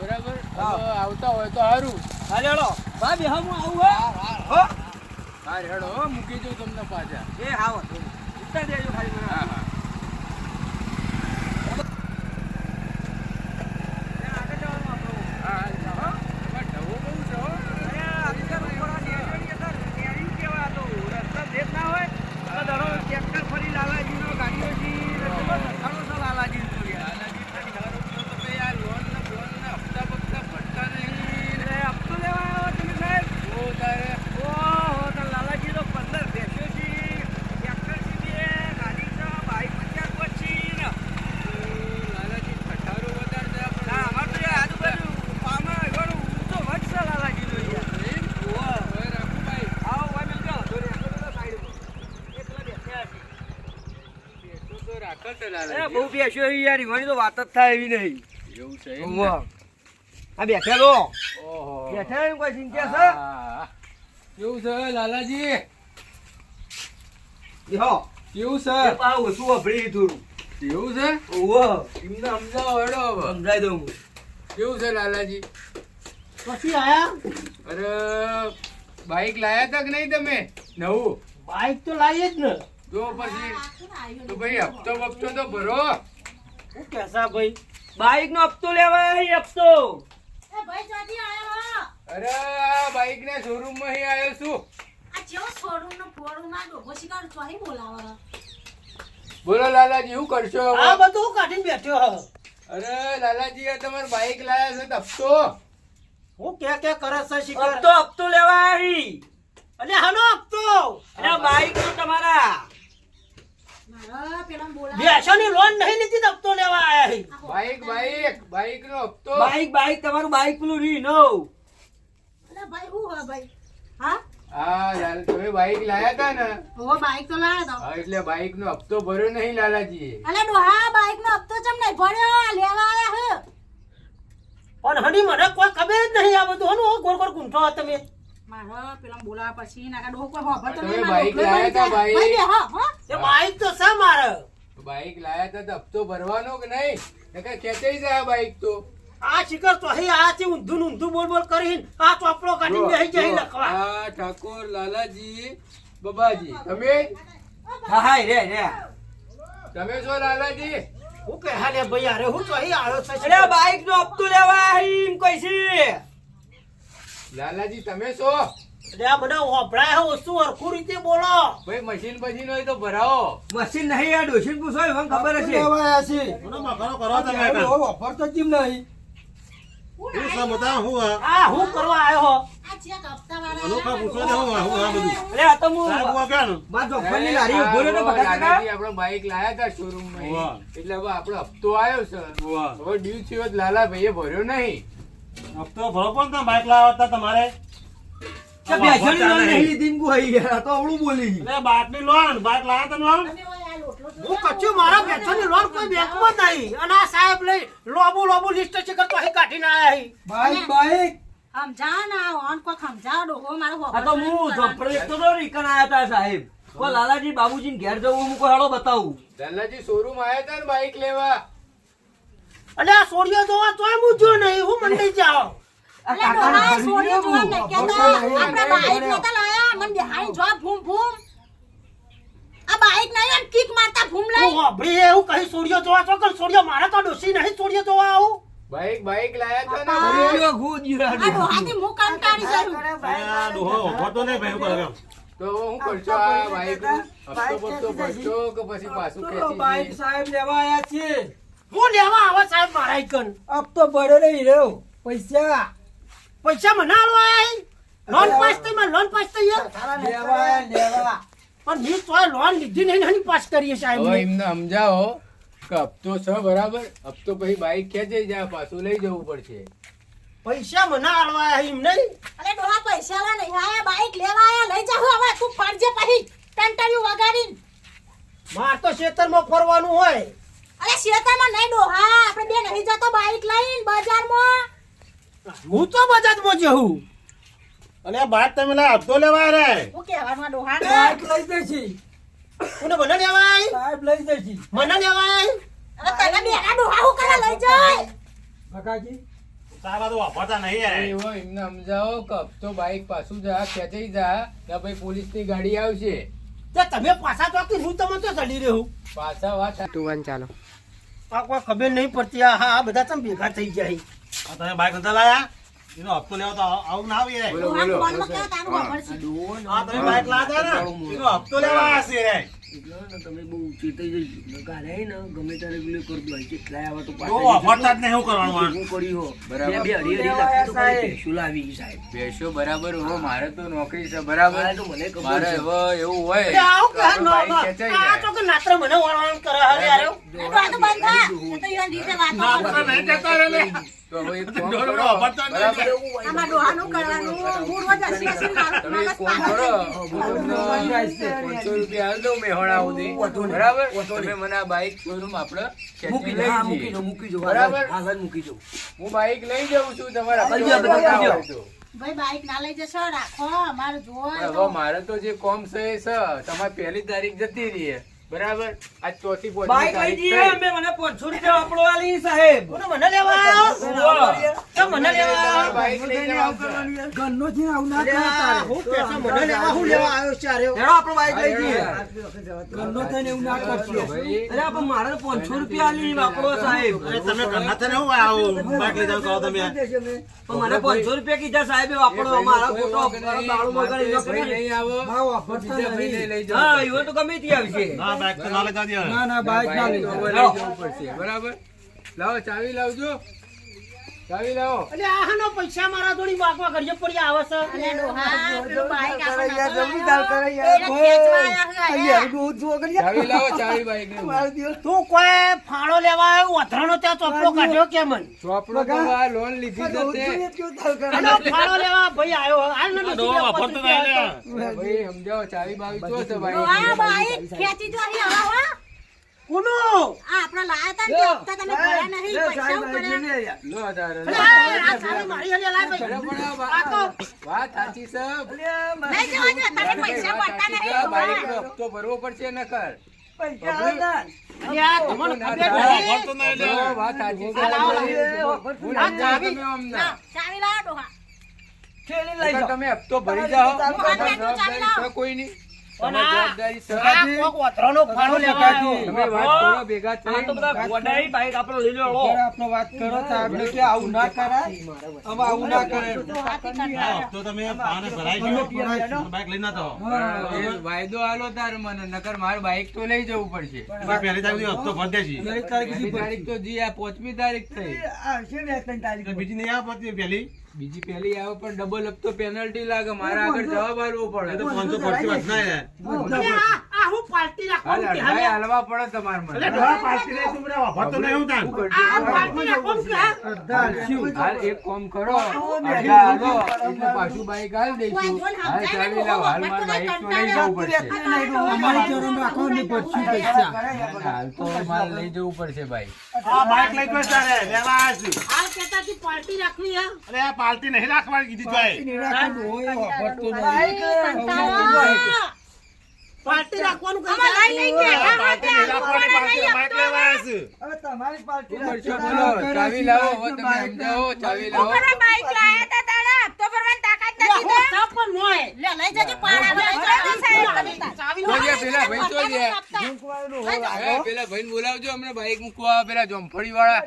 બરાબર? આવતા હોય તો સારું હા. હેડો હો, મૂકી દઉં તમને પાછા. એ હા હા હા, જાઓ. એમાં ઢવો બહુ છે હો. લાલાજી ધારો છો તો ભાઈ આ લોન ને બોન ને હપ્તા બપ્તા ભરતા નહીં ઓ તારે લાલાજી ઠઠારો વધારે છે આપણે. હવે રાખું ભાઈ. બેસો તો રાખો છે લાલાજી. બહુ બેસ્યો યાર ઈવાની તો વાત જ થાય એવી નહીં. એવું છે? આ બેઠા એમ કોઈ ચિંતા છે? કેવું છે લાલાજી? દેહો કેવું છે? પાછું ઓછું વાપરી થોડું કેવું છે? ઓહો એમને સમજાવો હેડો હવે. સમજાઈ દઉં હું. કેવું છે લાલાજી? પછી આયા? અરે બાઈક લાયા તા કે નહીં તમે? નવું? બાઈક તો લાવીએ જ ને. જો પછી તો ભાઈ હપ્તો બપ્તો તો ભરો. હું કેસા ભાઈ? બાઈક નો હપ્તો? લેવા અહીં હપ્તો અરે આ બાઈક ને શોરૂમમાં અહીં આવ્યો છું બોલો લાલાજી શું કરશો હવે? આ બધું કાઢીને બેઠો અરે લાલાજી આ તમારે બાઈક લાયા છે હપ્તો. હું કે કે કરે છે શિખર હપ્તો હપ્તો લેવા અહીં અને હાનો હપ્તો? અને બાઈક નો તમારા. બેસોની લોન નહીં લીધી હપ્તો લેવા આયા હી. બાઈક બાઈક બાઈક નો હપ્તો. બાઈક બાઈક તમારું બાઈક પેલું રી હા તમે બાઈક લાયા તા ને? બાઈક તો લાયા તો. હા એટલે બાઈક નો હપ્તો ભર્યો નહીં લાલાજી અલે ડોહા બાઈક નો હપ્તો ચમ નહીં ભર્યો? લેવા આયા હે. પણ હની મને કોઈ ખબર જ નહીં આ બધું. હનું ગોળ ગોળ ગુંઠો તમે. મારો પેલા બોલાવા પછી નાકા ડોહો કોઈ હોભર તો નહીં બાઈક લાયા તા ભાઈ? હા તો બાઈક લાયા તો હપ્તો ભરવાનો કે નહીં? નકર ખેંચાઈ જાય બાઈક તો. આ શિખર તો હી આ છે ઊંધું ઊંધું બોલ બોલ કરીને આ ચોપડો કાઢીને બેસી જાય જો, લખવા. આ ઠાકોર લાલાજી બબાજી. તમે? હા હા રે રે. તમે છો લાલાજી? હું કે હાલે ભાઈ અરે હું તો અહીં આવ્યો છે. અરે બાઈક નો હપ્તો લેવા અહીં કોઈ છે. લાલાજી તમે છો? આ બધા વપરાય હો વસ્તુ હરખું રીતે બોલો. ભાઈ મશીન મશીન હોય તો ભરાવો. મશીન નહીં આ ડોશીન પૂછો મને ખબર હશે. આ હું કરવા આવ્યો હો? આ ચેક હપ્તા વાળા અરે આ તો હું મારા જોફરની લારી ઊભો રહ્યો તો હવે કાકા. લાલાજી આપણે બાઈક લાયા તા શોરૂમમાં. એટલે હવે આપણો હપ્તો આવ્યો છે હવે ડ્યુ થયો લાલા ભાઈએ ભર્યો નહીં. હપ્તો ભરો પણ નહીં તો અવળું બોલી તમે ઓય આ લોટલો તો હું કચ્યું મારા બેઠોની લોન કોઈ બેંકમાં જ નહીં. અને આ સાહેબ લઈ લોબુ લોબુ લિસ્ટ છે તો અહીં કાઢીને આયા બાઈક બાઈક. સમજાવ ના ઓન કોઈ સમજાવ ડોહો મારો આ તો હું તો રીકણ આયા તા સાહેબ. કોઈ લાલાજી બાબુજી ઘેર જવું હું કોઈ હાલો બતાવું. લાલાજી શોરૂમ આયા તા ને બાઈક લેવા. અને આ સોડિયો જોવા તોય મૂજો નહીં. હું મંડી અલે કાકાને ડોહા ભરી છોડી દેવું. જોવા ને ભરતો આપણે બાઈક નતા લાયા. મન બેહાઈ જો ભૂમ ભૂમ. આ બાઈક નહીં કિક મારતા ફૂમ લઈ હું વાપરી એવું કહી સોડિયો જોવા છો કે મારે તો ડોસી નહીં સોડિયો જોવા આવું? બાઈક બાઈક લાયા તા ને? જીરા આ તો હું આ બાઈક હપ્તો ભરશો કે પછી પાછું બાઈક સાહેબ લેવા આયા છે. હું લેવા આવા સાહેબ મારા કન હપ્તો ભર્યો નહીં રહ્યો. પૈસા. પૈસા મને આલવા આયા. લોન પાસ થઈ લોન પાસ થઈ પણ મેં તો લોન લીધી નહીં નહીં પાસ કરીએ સાહેબ એમને. સમજાવો કે હપ્તો છે બરાબર હપ્તો પછી બાઈક ખેંચાઈ જાય પાછું લઈ જવું પડશે. પૈસા મને આલવા આયા એમ નહીં. અરે ડોહા પૈસા લા નહીં આયા બાઈક લેવા આયા લઈ જાવ હવે તું ફરજે પછી. ટંટરિયું વગાડીને. માર તો ખેતરમાં ફરવાનું હોય. અરે શેતામાં નહીં ડોહા આપણે બે નહીં જતો બાઈક લઈને બજારમાં. હું તો બજાજમાં જઉં અને આ બાદ તમે લા હપ્તો લેવા રે. હું કહેવાનું ડોહા બાઈક લઈ જશે કોને મને લેવાય? સાહેબ લઈ જશે મને લેવાય? અરે તને બેના ડોહા હું કરે લઈ જાય બકાજી તો વાપરતા નહીં યાર. એવો એમને સમજાવો કે હપ્તો બાઈક પાછું જા ખેંચાઈ જા ને ભાઈ પોલીસની ગાડી આવશે. તે તમે પાછા તો આખી હું તમે તો ચડી રહ્યો પાછા વાત તું ચાલો. આ કોઈ ખબર નહીં પડતી આ હા આ બધા તમે ભેગા થઈ જાય. આ તમે બાઈક નતા લાયા? એનો હપ્તો લેવો તો આવું ના આવીએ. બોલો, બોલો. આ તમે બાઈક લાયા ને? એનો હપ્તો લેવા આવ્યા રે. તમે બહુ ચેતાઈ જઈ ગાલે ને ગમે ત્યારે પેલું કરી દો કેટલાય આવે તો તો જ નહીં કરવાનું આ? કર્યું બરાબર. બે અઢી અઢી લાખ તો કોઈ લાવી સાહેબ. બેસો બરાબર હો મારે તો નોકરી છે બરાબર? મારે મને મારે હવે એવું હોય આવું કે કે નો, બાઈક નો. ખેંચાઈ આ તો કે નાત્ર મને વળવાનું કરે અરે અરે. ડોહા તો બંધ કર. તો ઈવન રીતે વાતો ના, નહીં જતા રે લે. તો હવે એક કામ કરો, વાપરતા જ નહીં. બરાબર? આમાં ડોહાનું કરવાનું હું રોજ હસી હસી મારું તમે એક કામ કરો. થઈ ગયું. પાંચસો રૂપિયા હાલ દઉં મેહોણા સુધી બરાબર તમે મને આ બાઈક શોરૂમ આપણે મૂકી દો મૂકી. દો મૂકી દો. બરાબર? આગળ મૂકી દો. હું બાઈક લઈ જાઉં છું તમારા. ભાઈ બાઈક ના લઈ જશો? રાખો અમારું જોવો મારે તો જે કોમ છે તમારે પહેલી તારીખ જતી રહી બરાબર? આ ચોથી પાંચમી બાઈક લઈ જઈએ અમે મને 500 રૂપિયા આપણો આલી સાહેબ. મને લેવા આવ્યો? મને લેવા આવ્યો? બાઈક લઈ જવાનું છે. ઘરનો છે આવું ના અરે હું કે મને લેવા હું લેવા આવ્યો છે હેડો આપણો બાઈક લઈ જઈએ હા, થઈને એવું ના કરશો. અરે પણ મારે 500 રૂપિયા આલી વાપરો સાહેબ. અરે તમે ઘરના થઈને હું આવું? બાઈક લઈ જાવ કહો તમે. પણ મને 500 રૂપિયા કીધા સાહેબ વાપરો. મારા ફોટો ખોટો વાંક નહીં. આવો. લઈ જાઓ. હા ઈવન તો ગમે ત્યાં આવશે. ના બાઈક તો ના લઈ જાવ યાર. બાઈક ના પડશે બરાબર લાવો ચાવી લાવજો ચાવી લાવો. પૈસા મારા થોડી વાગવા ઘડીએ પડી આવે છે. અરે ડોહા પેલું બાઈક આપણે નતો કરે યાર. એને ખેંચવા આવ્યા ચાવી લાવો ચાવી બાઈકની તું કોઈ ફાળો લેવા આવ્યો? અથડાનો ત્યાં ચોપડો કાઢ્યો કે મને? ચોપડો તો લોન લીધી છે ફાળો લેવા ભાઈ આવ્યો. હાલ ને ડોહો વાપરતો નહીં ભાઈ સમજાવો ચાવી બાવી જો છે ડોહા બાઈક બાઈક ખેંચી જો અહીં હો. કોનો? આ આપણા લાયા તા ને તે હપ્તા તમે ભર્યા નહીં પૈસા હું લો. આ સારી મારી હાલે લાય ભાઈ. આ તો વાત- સાચી છે. નહીં જવા દે તમે પૈસા પડતા નહીં. ડોહા. હપ્તો ભરવો પડશે નકર. કર. તમે. ના, હપ્તો ભરી જાઓ. કોઈ નહીં વાયદો આલો તાર મને નકર મારું બાઈક તો લઈ જવું પડશે. તમે પહેલી તારીખ હપ્તો ભરી તારીખ તો જી આ પાંચમી તારીખ થઈ. બીજી નહીં આ પછી પહેલી? બીજી પહેલી આવે પણ ડબલ હપ્તો પેનલ્ટી લાગે. મારા આગળ જવાબ આલવો પડે. તો પડે પાંચસો પડતી વાત ના યાર. આ આ હું પાર્ટી હાલ કે અઢાઈ હાલવા પડે તમારે મને. અરે પાર્ટી નહીં, તું બધા વાપરતો નહીં. હું તાન. આ પાર્ટી રાખવાનું કે હા? હાલ એક કોમ કરો. અઢા હાલો. એટલે પાછું બાઈક હાલ દઈશું. હાલ ચાવી લાવો હાલ મારે બાઈક તો લઈ જવું પડશે. હાલ તો મારે લઈ જવું પડશે બાઈક આ બાઈક લઈ ગયો તારે લેવા છું. આ કહેતા કે પાર્ટી રાખવી હે? અરે આ પાર્ટી નહીં રાખવાની કીધી રાખવાનું. હા, હા, પાર્ટી રાખવાની પાર્ટી આવ્યા છું. શું કરશો બોલો ચાવી લાવો હવે તમે સમજાવો ચાવી લાવો. બાઈક લાયા તા તારા? હપ્તો ભરવાની તાકાત નથી તો. સબ પણ મોય. લે, લઈ જજો પાડા લઈ જજો સાહેબ. ચાવી લાવો. લો. પેલા ભાઈ તો જે હો પેલા ભાઈને બોલાવજો અમને બાઈક મૂકવા પેલા જોમફળી વાળા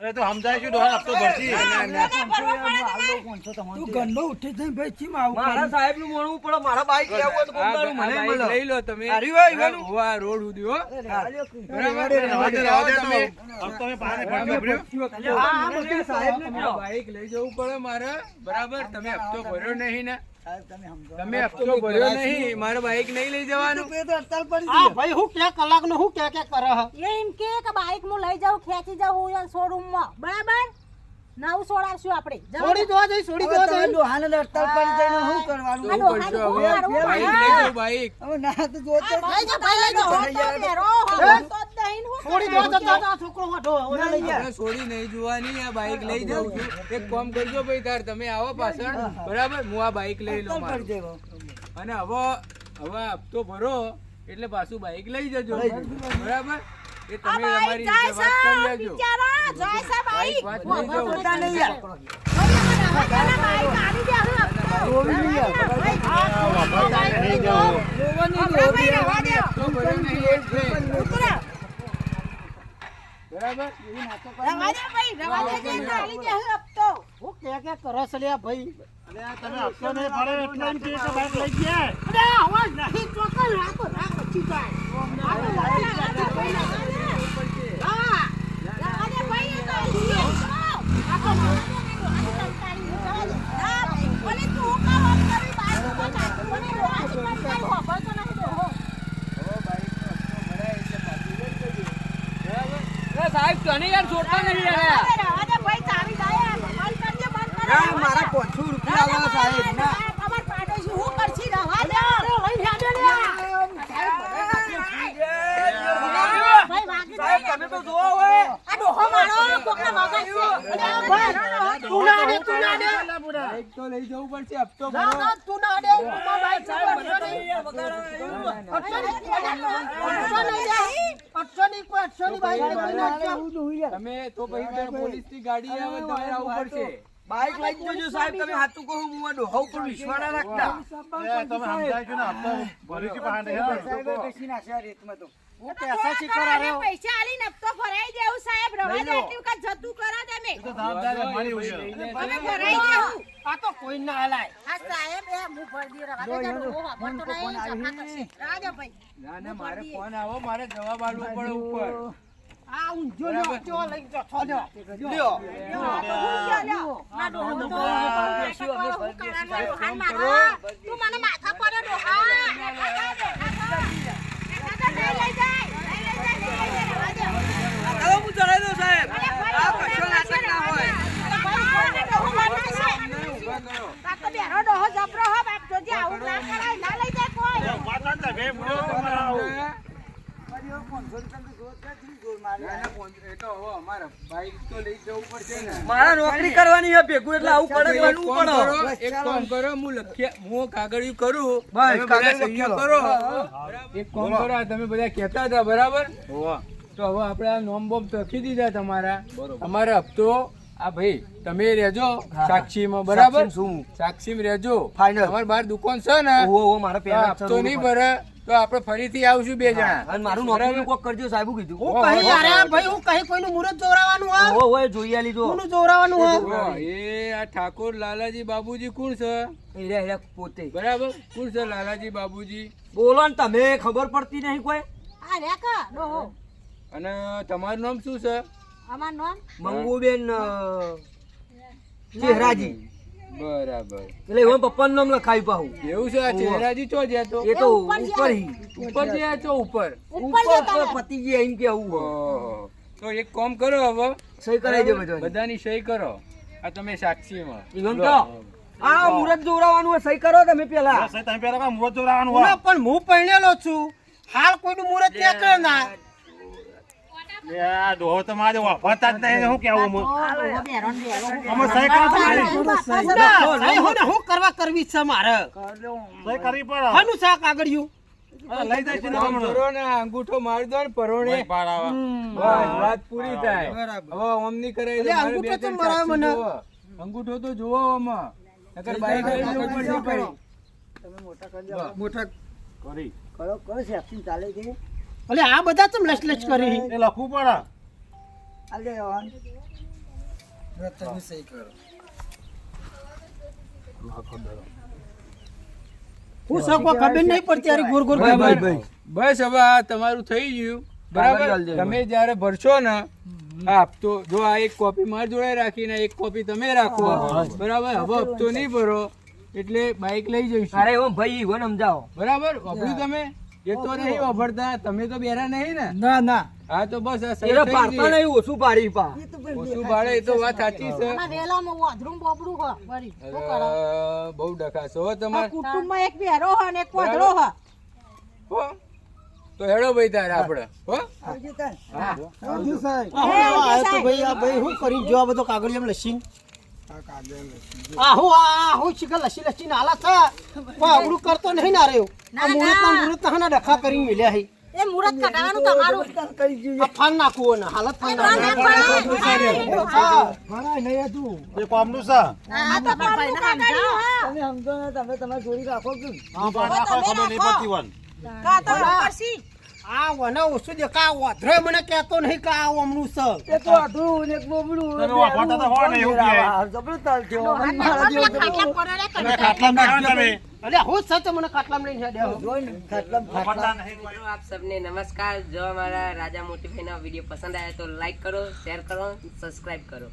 અરે તો સમજાય શું ડોહા આપતો ભરતી. મારા સાહેબનું મોણું પડે મારા બાઈક લેવું તો મને લઈ લો તમે અરે ભાઈ? હવે આ રોડ સુધી હો બરાબર તમે હપ્તો મેં પાને ભરી આ બધું સાહેબને આ બાઈક લઈ જવું પડે મારે બરાબર તમે હપ્તો ભર્યો નહીં ને તમે હપ્તો ભર્યો નહીં મારે બાઈક નહીં લઈ જવાનું આ ભાઈ હું કે નું હું કે કે કરે હે? એમ કે કે બાઈક હું લઈ જાઉં ખેંચી જાઉં શોરૂમમાં બરાબર નવું સોડાવશું આપણે. છોડી દો જઈ છોડી દો જઈ આ ડોહાનું શું શું કરશો કરવું? હવે બાઈક લઈ જાઓ બાઈક લઈ જાઓ, ભાઈ લઈ જાઓ. પહેરો, હો જ છોડી દો. તો તો છોકરો વાઢો, ઓલા લઈ. આપણે છોડી નહીં જોવાની આ બાઈક લઈ જાઉં છું. એક કામ કરજો ભાઈ તાર તમે આવો પાછળ. બરાબર? હું આ બાઈક લઈ લઉં. અને હવે હવે હપ્તો ભરો એટલે પાછું બાઈક લઈ જજો. બરાબર? એ તમે તમારી વાત કરી લેજો. બિચારા, જાય છે બાઈક. વાહ, નહીં યાર. બાઈક આલી દે, હવે આ નહીં એ જ ભાઈ. ઉતરો. બરાબર? રહેવા દે ભાઈ, રહેવા દે, જઈને આલી દે હપ્તો. હું કે કે કરો છો ભાઈ? અરે આ તમે હપ્તો નહીં ભરે એટલે એમ કે બાઈક લઈ ગયા. અરે આ અવાજ નહીં ચોકલ રાખો રાખો આ તો રહેવા દે, રહેવા દે, ભાઈ, રહેવા દે. હા, રહેવા દે, ભાઈ, એ તો આલી દે. આ તો રહેવા દે, નહીં, આ તો કંટાળી ગયું, રહેવા દે. ના, ઓલી તું હું કામ આમ કરી, બાઈક ઉપર નાખી, ઓલી રોજ કંટાળી, હોભળતો નહીં તો, હો. હવે બાઈકનો હપ્તો ભરાય એટલે પાછું લઈ જજો બરાબર એ સાહેબ તને યાર છોડતા નહીં યાર રહેવા દે, રહેવા દે, ભાઈ, ચાવી જાય. બંધ કરજે, બંધ કરો. ના, મારા 500 રૂપિયા આલવાના સાહેબ, ના. અમાર પાડોશી હું કરશી, રહેવા દે. લઈને હેડો લે. ભાઈ, વાગી સાહેબ જાય. તમે તો જોવો હોય આ ડોહો મારો કોકના વગાડશે. અને આ ભાઈ, તું ના દે તું ના દે બાઈક તો લઈ જવું પડશે હપ્તો ના ના તું ના દે તું ભાઈ નહીં. તમે તો પછી પોલીસની ગાડી આવે તો તમારે આવવું પડશે. બાઇક લઈ જજો સાહેબ તમે હાથું કહો હું આ ડોહા ઉપર વિશ્વાડા રાખતા તમે સમજાય છે ને હપ્તો ભરી છે પાછા હું પૈસા શીખવા રહ્યો પૈસા આલીને હપ્તો ફરાઈ દેવું સાહેબ. રવા દે એટલું કા જતું કરો તમે તો જવાબદારી મારી હોય અમે ભરાઈ ગયા. આ તો કોઈ ના હલાય. આ સાહેબ એ હું ભર દે રવા દે જાડો હો વાપરતો નહીં કરશે. રવા ભાઈ ના ના મારે ફોન આવો મારે જવાબ આલવો પડે ઉપર. આ ઊંઝો લ્યો જો લઈ જો છો લ્યો. લ્યો આ તો હું ગયા લ્યો. ના ડોહો તો નાટક વાળો હું કરવાનો ડોહાન મારો તું મને માથા પર ડોહા લઈ લઈ જાય લઈ લઈ જાય લઈ લઈ જાય રાજા દે હું ચડાવી દઉં સાહેબ આ કશો નાટક ના હોય ઊભા કરો આ તો બેરો ડોહો જબરો હો બાપ જોજે આવું ના કરાય ના લઈ જાય કોઈ વાત વાત છે, બે મુઠ્ઠીઓ તમારે આવું. ના, ના, ફોન- એ તો હવે અમારે બાઈક તો લઈ જવું પડશે ને મારા નોકરી કરવાની છે ભેગું એટલે આવું પડે એક બનવું કામ પડે કરો, એક કામ કરો હું લખ્યા હું કાગળિયું કરું બસ, કાગળિયું કરો. એક કામ કરો તમે બધા કહેતા હતા બરાબર? તો હવે આપણે આ નોમ બોમ લખી દીધા તમારા. અમારા હપ્તો આ ભાઈ તમે રહેજો સાક્ષીમાં બરાબર? સાક્ષીમાં રહેજો. Final. અમારી બાર દુકાન છે ને? મારા હપ્તો નહીં ભરે તો આપણે ફરીથી આવશું બે જણા. અને મારું નોકરી કોક કરજો સાહેબ કીધું. હું કહી અરે ભાઈ હું કહી કોઈનું મુરત જોરાવાનું હા ઓ ઓહો, જોઈ આલી જો. કોનું જોરાવાનું હા એ આ ઠાકોર લાલાજી બાબુજી કોણ છે? હીરા હીરા પોતે. બરાબર? કોણ છે લાલાજી બાબુજી? બોલો ને તમે ખબર પડતી નહીં કોઈ? આ રેકા ડોહો અને તમારું નામ શું છે? અમારું નામ? મંગુબેન ચહેરાજી. બરાબર. એટલે એમાં પપ્પાનું નામ લખાવી પાહું. એવું છે? આ ચહેરાજી ચો જ્યાં તો? એ તો ઉપર ઉપર હી. ઉપર જ્યાં છો ઉપર? ઉપર પતિ ગયા એમ કેવું તો એક કોમ કરો હવે. સહી કરાઈ દે બધાની. બધાની સહી કરો. આ તમે સાક્ષીમાં. ઈવન તો આ મુરત જોરાવાનું હોય સહી કરો તમે પેલા. બસ, તમે પેલા મુરત જોરાવાનું. પણ હું પહેણેલો છું. હાલ કોઈનું મુરત ત્યાં કરે ના અંગૂઠો મારી દો ને પરોણે. વાત પૂરી થાય. હવે મારે અંગૂઠો તો મરાવે મને. અંગૂઠો તો જોવો આમાં. નકર બાઈક લઈ જવું પડશે ભાઈ. કરી. એટલે આ બધા તમ લચ લચ કરી એ લખવું પડે. હું. સકો ખબર. નહીં પડતી અરે ગોર ગોર ભાઈ, ભાઈ ભાઈ. બસ હવે આ તમારું થઈ ગયું. બરાબર? તમે જ્યારે ભરશો ને આપ હપ્તો જો આ એક કોપી માર જોડે રાખીને એક કોપી તમે રાખો. બરાબર? હવે હપ્તો નહીં ભરો એટલે બાઇક લઈ જઈશું. અરે એવો ભાઈ ઈવન સમજાવો. બરાબર? વાપર્યું તમે? એ તો નહીં વાપરતા. તમે તો બેરા નહીં ને. ના ના. હા તો બસ પાડતા નહીં ઓછું પાડી પા. ઓછું પાડે એ તો વાત સાચી છે. વેલામાં વાંદરું બોબડું હ વળી. બહુ ડખાશો તમારે. કુટુંબમાં એક બેરો હ ને એક પોદળો હ. હો? તો હેડો ભાઈ તારે આપણે હો. આ તો ભાઈ આ ભાઈ હું કરી જો આ બધો કાગળિયામાં લસીન? આ આહો આ હું શીખર લસી લસી નાલા સા કોઈ અવળું કરતો નહીં ના રહ્યો આ મુહૂર્ત ના. મુહૂર્ત ના ડખા કરી મિલ્યા હે. એ મુહૂર્ત કઢાવવાનું તમારું. આ ફાન નાખવું ને હાલત ફાન ના, હા નાખવું પણ- હા. એ કોમનું સા. આ તો કોમનું કાગળિયું, હા. આ બા નાખો ખબર નહીં પડતી વન કા તો કરશી. આ વના ઓછું જે કા વધરે મને કહેતો નહીં કે આ ઓમનું છે એ તો અધરું ને બોમનું તમે વાફાટા તો હોય ને એવું કે જબર તાલ કે ઓમન મારા જેવું ખાટલા પડે તમે ખાટલા ના તમે. અરે હું સચ મને ખાટલા લઈને છે દેવ જોઈ ને ખાટલા ખાટલા. નહીં આપ નમસ્કાર. જો અમારા રાજા મોટી ભાઈ નો વીડિયો પસંદ આયો તો લાઈક કરો શેર કરો સબસ્ક્રાઇબ કરો.